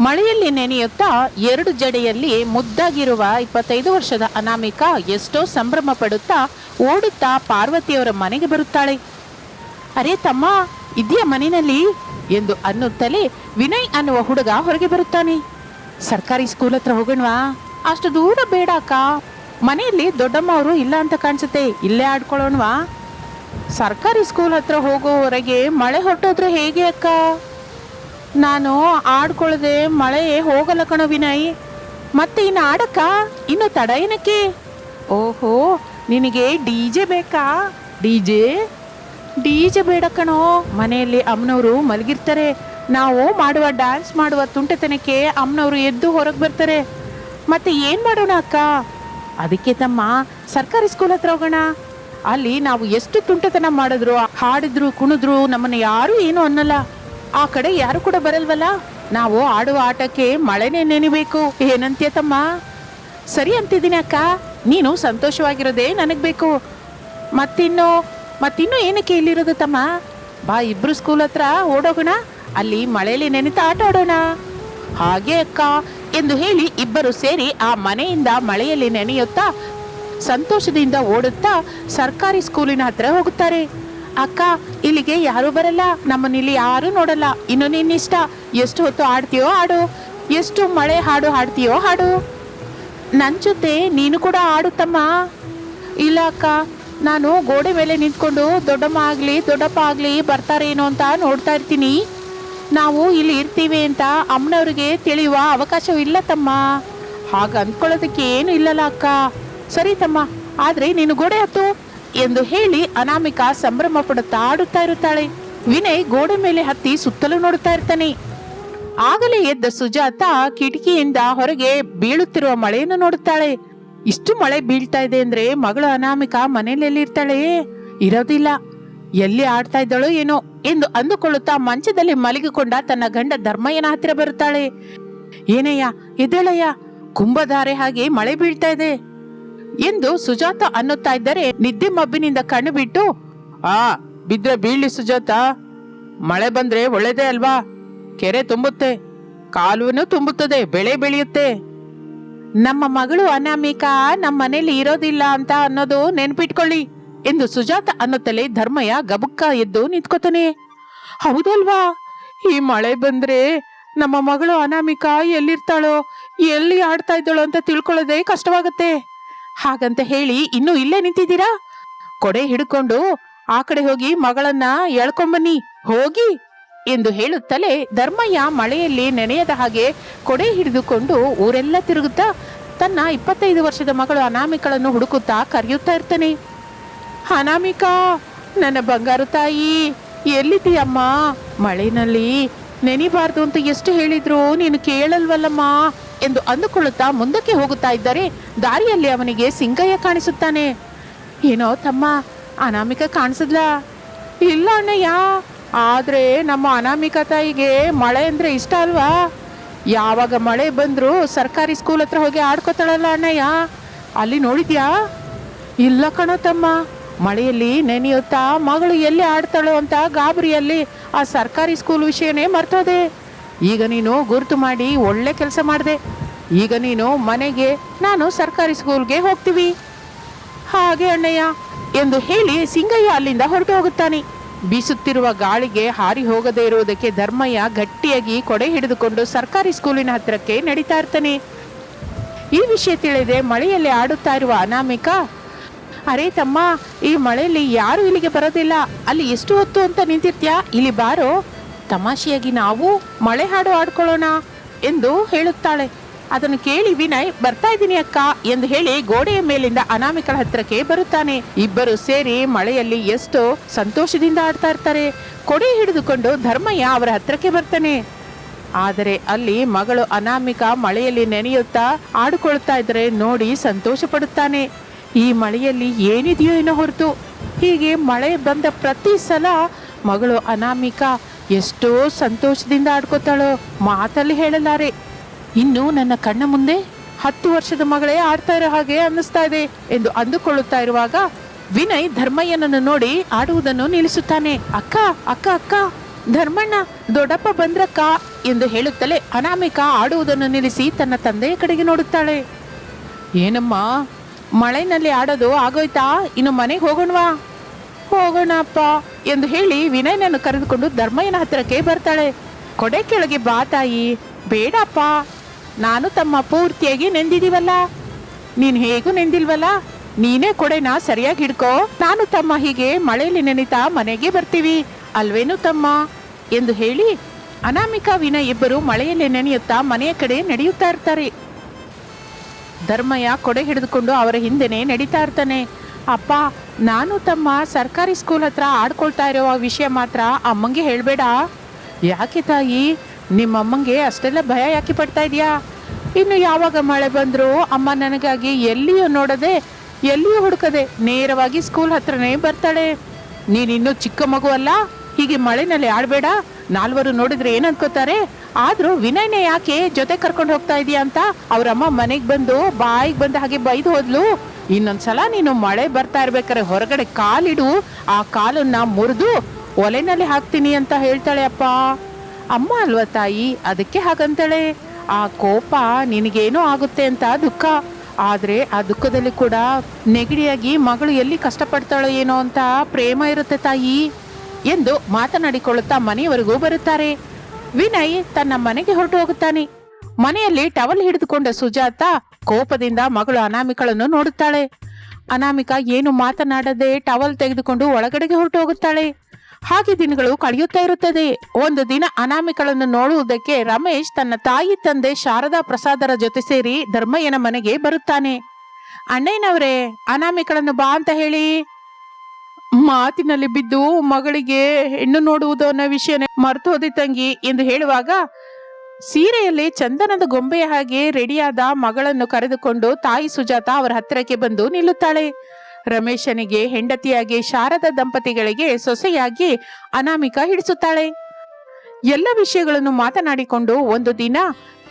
ಮಳೆಯಲ್ಲಿ ನೆನೆಯುತ್ತಾ ಎರಡು ಜಡೆಯಲ್ಲಿ ಮುದ್ದಾಗಿರುವ ಇಪ್ಪತ್ತೈದು ವರ್ಷದ ಅನಾಮಿಕಾ ಎಷ್ಟೋ ಸಂಭ್ರಮ ಪಡುತ್ತಾ ಓಡುತ್ತಾ ಪಾರ್ವತಿಯವರ ಮನೆಗೆ ಬರುತ್ತಾಳೆ. ಅರೆ ತಮ್ಮ, ಇದೆಯಾ ಮನೆಯಲ್ಲಿ? ಎಂದು ಅನ್ನುತ್ತಲೇ ವಿನಯ್ ಅನ್ನುವ ಹುಡುಗ ಹೊರಗೆ ಬರುತ್ತಾನೆ. ಸರ್ಕಾರಿ ಸ್ಕೂಲ್ ಹತ್ರ ಹೋಗೋಣವಾ? ಅಷ್ಟು ದೂರ ಬೇಡ ಅಕ್ಕ. ಮನೆಯಲ್ಲಿ ದೊಡ್ಡಮ್ಮ ಅವರು ಇಲ್ಲ ಅಂತ ಕಾಣಿಸುತ್ತೆ. ಇಲ್ಲೇ ಆಡ್ಕೊಳ್ಳೋಣವಾ? ಸರ್ಕಾರಿ ಸ್ಕೂಲ್ ಹತ್ರ ಹೋಗೋವರೆಗೆ ಮಳೆ ಹೊರಟೋದ್ರೆ ಹೇಗೆ ಅಕ್ಕ? ನಾನು ಆಡ್ಕೊಳ್ಳದೆ ಮಳೆ ಹೋಗಲ್ಲ ಕಣೋ ವಿನಯ್. ಮತ್ತೆ ಇನ್ನು ಆಡಕ್ಕ? ಇನ್ನು ತಡ ಏನಕ್ಕೆ? ಓಹೋ, ನಿನಗೆ ಡಿ ಜೆ ಬೇಕಾ? D J? ಡಿ ಜೆ ಬೇಡ ಕಣೋ. ಮನೆಯಲ್ಲಿ ಅಮ್ಮನವರು ಮಲಗಿರ್ತಾರೆ. ನಾವು ಮಾಡುವ ಡ್ಯಾನ್ಸ್, ಮಾಡುವ ತುಂಟತನಕ್ಕೆ ಅಮ್ಮನವರು ಎದ್ದು ಹೊರಗೆ ಬರ್ತಾರೆ. ಮತ್ತೆ ಏನು ಮಾಡೋಣ ಅಕ್ಕ? ಅದಕ್ಕೆ ತಮ್ಮ ಸರ್ಕಾರಿ ಸ್ಕೂಲ್ ಹತ್ರ ಹೋಗೋಣ. ಅಲ್ಲಿ ನಾವು ಎಷ್ಟು ತುಂಟತನ ಮಾಡಿದ್ರು, ಹಾಡಿದ್ರು, ಕುಣಿದ್ರು ನಮ್ಮನ್ನ ಯಾರು ಏನು ಅನ್ನಲ್ಲ. ಆ ಕಡೆ ಯಾರು ಕೂಡ ಬರಲ್ವಲ್ಲ? ನಾವು ಆಡುವ ಆಟಕ್ಕೆ ಮಳೆನೇ ನೆನಿಬೇಕು. ಏನಂತೀಯ ತಮ್ಮ? ಸರಿ ಅಂತಿದ್ದೀನಿ ಅಕ್ಕ. ನೀನು ಸಂತೋಷವಾಗಿರೋದೇ ನನಗೆ ಬೇಕು. ಮತ್ತಿನ್ನು ಮತ್ತಿನ್ನು ಏನಕ್ಕೆ ಇಲ್ಲಿರೋದು ತಮ್ಮ? ಬಾ, ಇಬ್ರು ಸ್ಕೂಲ್ ಹತ್ರ ಓಡೋಗೋಣ. ಅಲ್ಲಿ ಮಳೆಯಲ್ಲಿ ನೆನೆತಾ ಆಟ ಆಡೋಣ. ಹಾಗೆ ಅಕ್ಕ. ಎಂದು ಹೇಳಿ ಇಬ್ಬರು ಸೇರಿ ಆ ಮನೆಯಿಂದ ಮಳೆಯಲ್ಲಿ ನೆನೆಯುತ್ತಾ ಸಂತೋಷದಿಂದ ಓಡುತ್ತಾ ಸರ್ಕಾರಿ ಸ್ಕೂಲಿನ ಹತ್ರ ಹೋಗುತ್ತಾರೆ. ಅಕ್ಕ, ಇಲ್ಲಿಗೆ ಯಾರು ಬರಲ್ಲ. ನಮ್ಮನ್ನ ಇಲ್ಲಿ ಯಾರು ನೋಡಲ್ಲ. ಇನ್ನು ನಿನ್ನಿಷ್ಟ ಎಷ್ಟು ಹೊತ್ತು ಆಡ್ತೀಯೋ ಆಡು. ಎಷ್ಟು ಮಳೆ ಹಾಡು ಹಾಡ್ತೀಯೋ ಹಾಡು. ನನ್ನ ಜೊತೆ ನೀನು ಕೂಡ ಆಡುತ್ತಮ್ಮ ಇಲ್ಲ ಅಕ್ಕ, ನಾನು ಗೋಡೆ ಮೇಲೆ ನಿಂತ್ಕೊಂಡು ದೊಡ್ಡಮ್ಮ ಆಗಲಿ, ದೊಡ್ಡಪ್ಪ ಆಗಲಿ ಬರ್ತಾರೇನೋ ಅಂತ ನೋಡ್ತಾ ಇರ್ತೀನಿ. ನಾವು ಇಲ್ಲಿ ಇರ್ತೀವಿ ಅಂತ ಅಮ್ಮನವ್ರಿಗೆ ತಿಳಿಯುವ ಅವಕಾಶವಿಲ್ಲ ತಮ್ಮ. ಹಾಗ ಅಂದ್ಕೊಳ್ಳೋದಕ್ಕೆ ಏನು ಇಲ್ಲಲ್ಲ ಅಕ್ಕ. ಸರಿ ತಮ್ಮ, ಆದ್ರೆ ನೀನು ಗೋಡೆ ಹತ್ತು. ಎಂದು ಹೇಳಿ ಅನಾಮಿಕ ಸಂಭ್ರಮ ಪಡುತ್ತಾ ಆಡುತ್ತಾ ಇರುತ್ತಾಳೆ. ವಿನಯ್ ಗೋಡೆ ಮೇಲೆ ಹತ್ತಿ ಸುತ್ತಲೂ ನೋಡುತ್ತಾ ಇರ್ತಾನೆ. ಆಗಲೇ ಎದ್ದ ಸುಜಾತ ಕಿಟಕಿಯಿಂದ ಹೊರಗೆ ಬೀಳುತ್ತಿರುವ ಮಳೆಯನ್ನು ನೋಡುತ್ತಾಳೆ. ಇಷ್ಟು ಮಳೆ ಬೀಳ್ತಾ ಇದೆ ಅಂದ್ರೆ ಮಗಳು ಅನಾಮಿಕಾ ಮನೆಯಲ್ಲಿ ಎಲ್ಲಿರ್ತಾಳೆ ಇರೋದಿಲ್ಲ. ಎಲ್ಲಿ ಆಡ್ತಾ ಇದ್ದಾಳೋ ಏನೋ ಎಂದು ಅಂದುಕೊಳ್ಳುತ್ತಾ ಮಂಚದಲ್ಲಿ ಮಲಗಿಕೊಂಡ ತನ್ನ ಗಂಡ ಧರ್ಮಯ್ಯನ ಹತ್ತಿರ ಬರುತ್ತಾಳೆ. ಏನಯ್ಯ, ಎದ್ದೇಳಯ್ಯ? ಕುಂಭಧಾರೆ ಹಾಗೆ ಮಳೆ ಬೀಳ್ತಾ ಇದೆ. ಎಂದು ಸುಜಾತ ಅನ್ನುತ್ತಾ ಇದ್ದರೆ ನಿದ್ದೆ ಮಬ್ಬಿನಿಂದ ಕಣ್ಣು ಬಿಟ್ಟು ಆ, ಬಿದ್ರೆ ಬೀಳಿ ಸುಜಾತ. ಮಳೆ ಬಂದ್ರೆ ಒಳ್ಳೇದೇ ಅಲ್ವಾ? ಕೆರೆ ತುಂಬುತ್ತೆ. ಕಾಲುವೆನೂ ತುಂಬುತ್ತದೆ, ಬೆಳೆ ಬೆಳೆಯುತ್ತೆ. ನಮ್ಮ ಮಗಳು ಅನಾಮಿಕಾ ನಮ್ಮ ಮನೇಲಿ ಇರೋದಿಲ್ಲ ಅಂತ ಅನ್ನೋದು ನೆನ್ಪಿಟ್ಕೊಳ್ಳಿ, ಎಂದು ಸುಜಾತ ಅನ್ನುತ್ತಲೇ ಧರ್ಮಯ್ಯ ಗಬುಕ್ಕ ಎದ್ದು ನಿಂತ್ಕೋತಾನೆ. ಹೌದಲ್ವಾ? ಈ ಮಳೆ ಬಂದ್ರೆ ನಮ್ಮ ಮಗಳು ಅನಾಮಿಕಾ ಎಲ್ಲಿರ್ತಾಳೋ, ಎಲ್ಲಿ ಆಡ್ತಾ ಇದ್ದಾಳೋ ಅಂತ ತಿಳ್ಕೊಳ್ಳೋದೇ ಕಷ್ಟವಾಗುತ್ತೆ. ಹಾಗಂತ ಹೇಳಿ ಇನ್ನೂ ಇಲ್ಲೇ ನಿಂತಿದ್ದೀರಾ? ಕೊಡೆ ಹಿಡ್ಕೊಂಡು ಆ ಕಡೆ ಹೋಗಿ ಮಗಳನ್ನ ಎಳ್ಕೊಂಬನ್ನಿ, ಹೋಗಿ ಎಂದು ಹೇಳುತ್ತಲೇ ಧರ್ಮಯ್ಯ ಮಳೆಯಲ್ಲಿ ನೆನೆಯದ ಹಾಗೆ ಕೊಡೆ ಹಿಡಿದುಕೊಂಡು ಊರೆಲ್ಲ ತಿರುಗುತ್ತಾ ತನ್ನ ಇಪ್ಪತ್ತೈದು ವರ್ಷದ ಮಗಳು ಅನಾಮಿಕಳನ್ನು ಹುಡುಕುತ್ತಾ ಕರೆಯುತ್ತಾ ಇರ್ತಾನೆ. ಅನಾಮಿಕಾ, ನನ್ನ ಬಂಗಾರು ತಾಯಿ, ಎಲ್ಲಿದ್ದೀಯಮ್ಮ? ಮಳೆನಲ್ಲಿ ನೆನಿಬಾರ್ದು ಅಂತ ಎಷ್ಟು ಹೇಳಿದ್ರು ನೀನು ಕೇಳಲ್ವಲ್ಲಮ್ಮ. ಎಂದು ಅಂದುಕೊಳ್ಳುತ್ತಾ ಮುಂದಕ್ಕೆ ಹೋಗುತ್ತಾ ಇದ್ದರೆ ದಾರಿಯಲ್ಲಿ ಅವನಿಗೆ ಸಿಂಗಯ್ಯ ಕಾಣಿಸುತ್ತಾನೆ. ಏನೋ ತಮ್ಮ ಅನಾಮಿಕ ಕಾಣಿಸಿದ್ಲ? ಇಲ್ಲ ಅಣ್ಣಯ್ಯ, ಆದ್ರೆ ನಮ್ಮ ಅನಾಮಿಕ ತಾಯಿಗೆ ಮಳೆ ಅಂದರೆ ಇಷ್ಟ ಅಲ್ವಾ? ಯಾವಾಗ ಮಳೆ ಬಂದ್ರು ಸರ್ಕಾರಿ ಸ್ಕೂಲ್ ಹತ್ರ ಹೋಗಿ ಆಡ್ಕೋತಾಳಲ್ಲ ಅಣ್ಣಯ್ಯ. ಅಲ್ಲಿ ನೋಡಿದ್ಯಾ? ಇಲ್ಲ ಕಣೋ ತಮ್ಮ, ಮಳೆಯಲ್ಲಿ ನೆನೆಯುತ್ತಾ ಮಗಳು ಎಲ್ಲಿ ಆಡ್ತಾಳೋ ಅಂತ ಗಾಬರಿಯಲ್ಲಿ ಆ ಸರ್ಕಾರಿ ಸ್ಕೂಲ್ ವಿಷಯನೇ ಮರ್ತೋದೆ. ಈಗ ನೀನು ಗುರುತು ಮಾಡಿ ಒಳ್ಳೆ ಕೆಲಸ ಮಾಡಿದೆ. ಈಗ ನೀನು ಮನೆಗೆ, ನಾನು ಸರ್ಕಾರಿ ಸ್ಕೂಲ್ಗೆ ಹೋಗ್ತೀವಿ. ಹಾಗೆ ಅಣ್ಣಯ್ಯ, ಎಂದು ಹೇಳಿ ಸಿಂಗಯ್ಯ ಅಲ್ಲಿಂದ ಹೊರಟು ಹೋಗುತ್ತಾನೆ. ಬೀಸುತ್ತಿರುವ ಗಾಳಿಗೆ ಹಾರಿ ಹೋಗದೇ ಇರುವುದಕ್ಕೆ ಧರ್ಮಯ್ಯ ಗಟ್ಟಿಯಾಗಿ ಕೊಡೆ ಹಿಡಿದುಕೊಂಡು ಸರ್ಕಾರಿ ಸ್ಕೂಲಿನ ಹತ್ತಿರಕ್ಕೆ ನಡೀತಾ ಇರ್ತಾನೆ. ಈ ವಿಷಯ ತಿಳಿದೆ ಮಳೆಯಲ್ಲಿ ಆಡುತ್ತಾ ಇರುವ ಅನಾಮಿಕ. ಅರೇ ತಮ್ಮ, ಈ ಮಳೆಯಲ್ಲಿ ಯಾರು ಇಲ್ಲಿಗೆ ಬರೋದಿಲ್ಲ. ಅಲ್ಲಿ ಎಷ್ಟು ಹೊತ್ತು ಅಂತ ನಿಂತಿರ್ತ್ಯಾ? ಇಲ್ಲಿ ಬಾರೋ. ತಮಾಷೆಯಾಗಿ ನಾವು ಮಳೆ ಹಾಡು ಆಡ್ಕೊಳ್ಳೋಣ ಎಂದು ಹೇಳುತ್ತಾಳೆ. ಅದನ್ನು ಕೇಳಿ ವಿನಯ್, ಬರ್ತಾ ಇದ್ದೀನಿ ಅಕ್ಕ ಎಂದು ಹೇಳಿ ಗೋಡೆಯ ಮೇಲಿಂದ ಅನಾಮಿಕಳ ಹತ್ರಕ್ಕೆ ಬರುತ್ತಾನೆ. ಇಬ್ಬರು ಸೇರಿ ಮಳೆಯಲ್ಲಿ ಎಷ್ಟೋ ಸಂತೋಷದಿಂದ ಆಡ್ತಾ ಇರ್ತಾರೆ. ಕೊಡೆ ಹಿಡಿದುಕೊಂಡು ಧರ್ಮಯ್ಯ ಅವರ ಹತ್ರಕ್ಕೆ ಬರ್ತಾನೆ. ಆದರೆ ಅಲ್ಲಿ ಮಗಳು ಅನಾಮಿಕ ಮಳೆಯಲ್ಲಿ ನೆನೆಯುತ್ತಾ ಆಡಿಕೊಳ್ತಾ ಇದ್ರೆ ನೋಡಿ ಸಂತೋಷ ಪಡುತ್ತಾನೆ ಈ ಮಳೆಯಲ್ಲಿ ಏನಿದೆಯೋ ಏನೋ ಹೊರತು. ಹೀಗೆ ಮಳೆ ಬಂದ ಪ್ರತಿ ಸಲ ಮಗಳು ಅನಾಮಿಕಾ ಎಷ್ಟೋ ಸಂತೋಷದಿಂದ ಆಡ್ಕೋತಾಳೋ ಮಾತಲ್ಲಿ ಹೇಳಲಾರೆ. ಇನ್ನು ನನ್ನ ಕಣ್ಣ ಮುಂದೆ ಹತ್ತು ವರ್ಷದ ಮಗಳೇ ಆಡ್ತಾ ಇರೋ ಹಾಗೆ ಅನ್ನಿಸ್ತಾ ಇದೆ ಎಂದು ಅಂದುಕೊಳ್ಳುತ್ತಾ ಇರುವಾಗ ವಿನಯ್ ಧರ್ಮಯ್ಯನನ್ನು ನೋಡಿ ಆಡುವುದನ್ನು ನಿಲ್ಲಿಸುತ್ತಾನೆ. ಅಕ್ಕ ಅಕ್ಕ ಅಕ್ಕ, ಧರ್ಮಣ್ಣ, ದೊಡ್ಡಪ್ಪ ಬಂದ್ರಕ್ಕ ಎಂದು ಹೇಳುತ್ತಲೇ ಅನಾಮಿಕ ಆಡುವುದನ್ನು ನಿಲ್ಲಿಸಿ ತನ್ನ ತಂದೆಯ ಕಡೆಗೆ ನೋಡುತ್ತಾಳೆ. ಏನಮ್ಮ, ಮಳೆನಲ್ಲಿ ಆಡೋದು ಆಗೋಯ್ತಾ? ಇನ್ನು ಮನೆಗೆ ಹೋಗೋಣವಾ? ಹೋಗೋಣ ಅಪ್ಪ ಎಂದು ಹೇಳಿ ವಿನಯನನ್ನು ಕರೆದುಕೊಂಡು ಧರ್ಮಯ್ಯನ ಹತ್ತಿರಕ್ಕೆ ಬರ್ತಾಳೆ. ಕೊಡೆ ಕೆಳಗೆ ಬಾ ತಾಯಿ. ಬೇಡಪ್ಪ. ನಾನು ತಮ್ಮ ಪೂರ್ತಿಯಾಗಿ ನೆಂದಿದೀವಲ್ಲ ನೀನ್ ಹೇಗೂ ನೆಂದಿಲ್ವಲ್ಲ? ನೀನೇ ಕೊಡೆನ ಸರಿಯಾಗಿ ಹಿಡ್ಕೋ. ನಾನು ತಮ್ಮ ಹೀಗೆ ಮಳೆಯಲ್ಲಿ ನೆನಿತಾ ಮನೆಗೆ ಬರ್ತೀವಿ. ಅಲ್ವೇನು ತಮ್ಮ? ಎಂದು ಹೇಳಿ ಅನಾಮಿಕಾ ವಿನಯ್ ಇಬ್ಬರು ಮಳೆಯಲ್ಲಿ ನೆನೆಯುತ್ತಾ ಮನೆಯ ಕಡೆ ನಡೆಯುತ್ತಾ ಇರ್ತಾರೆ. ಧರ್ಮಯ್ಯ ಕೊಡೆ ಹಿಡಿದುಕೊಂಡು ಅವರ ಹಿಂದೆನೆ ನಡೀತಾ ಇರ್ತಾನೆ. ಅಪ್ಪ, ನಾನು ತಮ್ಮ ಸರ್ಕಾರಿ ಸ್ಕೂಲ್ ಹತ್ರ ಆಡ್ಕೊಳ್ತಾ ಇರೋ ವಿಷಯ ಮಾತ್ರ ಅಮ್ಮಂಗೆ ಹೇಳಬೇಡ. ಯಾಕೆ ತಾಯಿ? ನಿಮ್ಮ ಅಮ್ಮಂಗೆ ಅಷ್ಟೆಲ್ಲ ಭಯ ಯಾಕೆ ಪಡ್ತಾ ಇದೆಯಾ ಇನ್ನು ಯಾವಾಗ ಮಳೆ ಬಂದರೂ ಅಮ್ಮ ನನಗಾಗಿ ಎಲ್ಲಿಯೂ ನೋಡದೆ, ಎಲ್ಲಿಯೂ ಹುಡುಕದೆ ನೇರವಾಗಿ ಸ್ಕೂಲ್ ಹತ್ರನೇ ಬರ್ತಾಳೆ. ನೀನಿನ್ನೂ ಚಿಕ್ಕ ಮಗು ಅಲ್ಲ, ಹೀಗೆ ಮಳೆನಲ್ಲಿ ಆಡಬೇಡ. ನಾಲ್ವರು ನೋಡಿದ್ರೆ ಏನ್ ಅನ್ಕೋತಾರೆ? ಆದ್ರೂ ವಿನಯ್ನೇ ಯಾಕೆ ಜೊತೆ ಕರ್ಕೊಂಡು ಹೋಗ್ತಾ ಇದೀಯಾ ಅಂತ ಅವರಮ್ಮ ಮನೆಗೆ ಬಂದು ಬಾಯಿಗೆ ಬಂದ ಹಾಗೆ ಬೈದು ಹೋದ್ಲು. ಇನ್ನೊಂದ್ಸಲ ನೀನು ಮಳೆ ಬರ್ತಾ ಇರ್ಬೇಕಾದ್ರೆ ಹೊರಗಡೆ ಕಾಲಿಡು, ಆ ಕಾಲನ್ನ ಮುರಿದು ಒಲೆನಲ್ಲಿ ಹಾಕ್ತೀನಿ ಅಂತ ಹೇಳ್ತಾಳೆ, ಅಪ್ಪ. ಅಮ್ಮ ಅಲ್ವಾ ತಾಯಿ? ಅದಕ್ಕೆ ಹಾಗಂತಾಳೆ. ಆ ಕೋಪ ನಿನಗೇನೋ ಆಗುತ್ತೆ ಅಂತ ದುಃಖ. ಆದ್ರೆ ಆ ದುಃಖದಲ್ಲಿ ಕೂಡ ನೆಗಡಿಯಾಗಿ ಮಗಳು ಎಲ್ಲಿ ಕಷ್ಟಪಡ್ತಾಳೋ ಏನೋ ಅಂತ ಪ್ರೇಮ ಇರುತ್ತೆ ತಾಯಿ ಎಂದು ಮಾತನಾಡಿಕೊಳ್ಳುತ್ತಾ ಮನೆಯವರೆಗೂ ಬರುತ್ತಾರೆ. ವಿನಯ್ ತನ್ನ ಮನೆಗೆ ಹೊರಟು ಹೋಗುತ್ತಾನೆ. ಮನೆಯಲ್ಲಿ ಟವಲ್ ಹಿಡಿದುಕೊಂಡ ಸುಜಾತ ಕೋಪದಿಂದ ಮಗಳು ಅನಾಮಿಕಳನ್ನು ನೋಡುತ್ತಾಳೆ. ಅನಾಮಿಕ ಏನು ಮಾತನಾಡದೆ ಟವಲ್ ತೆಗೆದುಕೊಂಡು ಒಳಗಡೆಗೆ ಹೊರಟು ಹೋಗುತ್ತಾಳೆ ಹಾಗೆ ದಿನಗಳು ಕಳೆಯುತ್ತಾ ಇರುತ್ತದೆ. ಒಂದು ದಿನ ಅನಾಮಿಕಳನ್ನು ನೋಡುವುದಕ್ಕೆ ರಮೇಶ್ ತನ್ನ ತಾಯಿ ತಂದೆ ಶಾರದಾ ಪ್ರಸಾದರ ಜೊತೆ ಸೇರಿ ಧರ್ಮಯ್ಯನ ಮನೆಗೆ ಬರುತ್ತಾನೆ. ಅಣ್ಣಯ್ಯನವರೇ, ಅನಾಮಿಕಳನ್ನು ಬಾ ಅಂತ ಹೇಳಿ. ಮಾತಿನಲ್ಲಿ ಬಿದ್ದು ಮಗಳಿಗೆ ಹೆಣ್ಣು ನೋಡುವುದು ಅನ್ನೋ ವಿಷಯನೇ ಮರೆತು ಹೋದಿ ತಂಗಿ ಎಂದು ಹೇಳುವಾಗ ಸೀರೆಯಲ್ಲಿ ಚಂದನದ ಗೊಂಬೆಯ ಹಾಗೆ ರೆಡಿಯಾದ ಮಗಳನ್ನು ಕರೆದುಕೊಂಡು ತಾಯಿ ಸುಜಾತ ಅವರ ಹತ್ತಿರಕ್ಕೆ ಬಂದು ನಿಲ್ಲುತ್ತಾಳೆ. ರಮೇಶನಿಗೆ ಹೆಂಡತಿಯಾಗಿ ಶಾರದ ದಂಪತಿಗಳಿಗೆ ಸೊಸೆಯಾಗಿ ಅನಾಮಿಕ ಹಿಡಿಸುತ್ತಾಳೆ. ಎಲ್ಲ ವಿಷಯಗಳನ್ನು ಮಾತನಾಡಿಕೊಂಡು ಒಂದು ದಿನ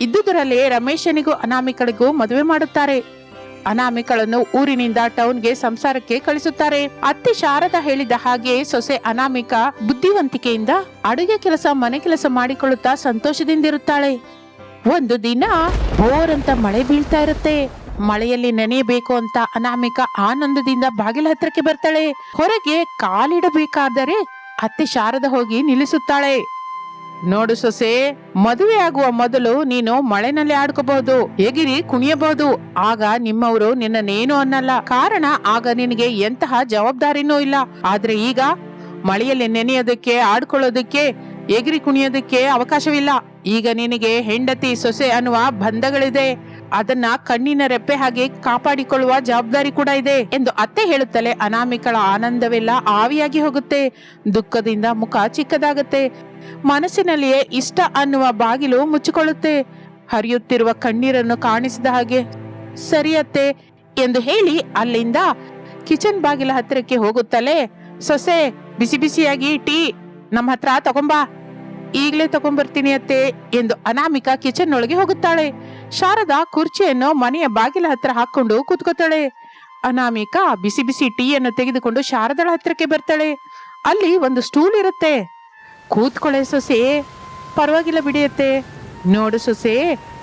ಇದ್ದುದರಲ್ಲೇ ರಮೇಶನಿಗೂ ಅನಾಮಿಕಳಿಗೂ ಮದುವೆ ಮಾಡುತ್ತಾರೆ. ಅನಾಮಿಕಳನ್ನು ಊರಿನಿಂದ ಟೌನ್ಗೆ ಸಂಸಾರಕ್ಕೆ ಕಳಿಸುತ್ತಾರೆ. ಅತ್ತೆ ಶಾರದ ಹೇಳಿದ ಹಾಗೆ ಸೊಸೆ ಅನಾಮಿಕ ಬುದ್ಧಿವಂತಿಕೆಯಿಂದ ಅಡುಗೆ ಕೆಲಸ, ಮನೆ ಕೆಲಸ ಮಾಡಿಕೊಳ್ಳುತ್ತಾ ಸಂತೋಷದಿಂದಿರುತ್ತಾಳೆ. ಒಂದು ದಿನ ಬೋರ್ ಅಂತ ಮಳೆ ಬೀಳ್ತಾ ಇರುತ್ತೆ. ಮಳೆಯಲ್ಲಿ ನೆನೆಯಬೇಕು ಅಂತ ಅನಾಮಿಕ ಆನಂದದಿಂದ ಬಾಗಿಲ ಹತ್ರಕ್ಕೆ ಬರ್ತಾಳೆ. ಹೊರಗೆ ಕಾಲಿಡಬೇಕಾದರೆ ಅತ್ತೆ ಶಾರದ ಹೋಗಿ ನಿಲ್ಲಿಸುತ್ತಾಳೆ. ನೋಡು ಸೊಸೆ, ಮದುವೆ ಆಗುವ ಮೊದಲು ನೀನು ಮಳೆನಲ್ಲಿ ಆಡ್ಕೋಬಹುದು, ಎಗಿರಿ ಕುಣಿಯಬಹುದು. ಆಗ ನಿಮ್ಮವರು ನಿನ್ನನ್ನೇನು ಅನ್ನಲ್ಲ. ಕಾರಣ ಆಗ ನಿನಗೆ ಎಂತಹ ಜವಾಬ್ದಾರಿನೂ ಇಲ್ಲ. ಆದ್ರೆ ಈಗ ಮಳೆಯಲ್ಲಿ ನೆನೆಯೋದಕ್ಕೆ, ಆಡ್ಕೊಳ್ಳೋದಕ್ಕೆ, ಎಗಿರಿ ಕುಣಿಯೋದಕ್ಕೆ ಅವಕಾಶವಿಲ್ಲ. ಈಗ ನಿನಗೆ ಹೆಂಡತಿ, ಸೊಸೆ ಅನ್ನುವ ಬಂಧಗಳಿದೆ. ಅದನ್ನ ಕಣ್ಣಿನ ರೆಪ್ಪೆ ಹಾಗೆ ಕಾಪಾಡಿಕೊಳ್ಳುವ ಜವಾಬ್ದಾರಿ ಕೂಡ ಇದೆ ಎಂದು ಅತ್ತೆ ಹೇಳುತ್ತಲೇ ಅನಾಮಿಕಳ ಆನಂದವೆಲ್ಲ ಆವಿಯಾಗಿ ಹೋಗುತ್ತೆ. ದುಃಖದಿಂದ ಮುಖ ಚಿಕ್ಕದಾಗುತ್ತೆ. ಮನಸ್ಸಿನಲ್ಲಿಯೇ ಇಷ್ಟ ಅನ್ನುವ ಬಾಗಿಲು ಮುಚ್ಚಿಕೊಳ್ಳುತ್ತೆ. ಹರಿಯುತ್ತಿರುವ ಕಣ್ಣೀರನ್ನು ಕಾಣಿಸಿದ ಹಾಗೆ ಸರಿಯತ್ತೆ ಎಂದು ಹೇಳಿ ಅಲ್ಲಿಂದ ಕಿಚನ್ ಬಾಗಿಲ ಹತ್ತಿರಕ್ಕೆ ಹೋಗುತ್ತಲೇ, ಸೊಸೆ, ಬಿಸಿ ಬಿಸಿಯಾಗಿ ಟೀ ನಮ್ಮ ಹತ್ರ ತಗೊಂಬಾ. ಈಗಲೇ ತಗೊಂಡ್ಬರ್ತೀನಿ ಅತ್ತೆ ಎಂದು ಅನಾಮಿಕಾ ಕಿಚನ್ ಒಳಗೆ ಹೋಗುತ್ತಾಳೆ. ಶಾರದಾ ಕುರ್ಚಿಯನ್ನು ಮನೆಯ ಬಾಗಿಲ ಹತ್ರ ಹಾಕೊಂಡು ಕೂತ್ಕೋತಾಳೆ. ಅನಾಮಿಕಾ ಬಿಸಿ ಬಿಸಿ ಟೀಯನ್ನು ತೆಗೆದುಕೊಂಡು ಶಾರದಳ ಹತ್ರಕ್ಕೆ ಬರ್ತಾಳೆ. ಅಲ್ಲಿ ಒಂದು ಸ್ಟೂಲ್ ಇರುತ್ತೆ. ಕೂತ್ಕೊಳ್ಳೆ ಸೊಸೆ. ಪರವಾಗಿಲ್ಲ ಬಿಡಿಯತ್ತೆ ನೋಡು ಸೊಸೆ,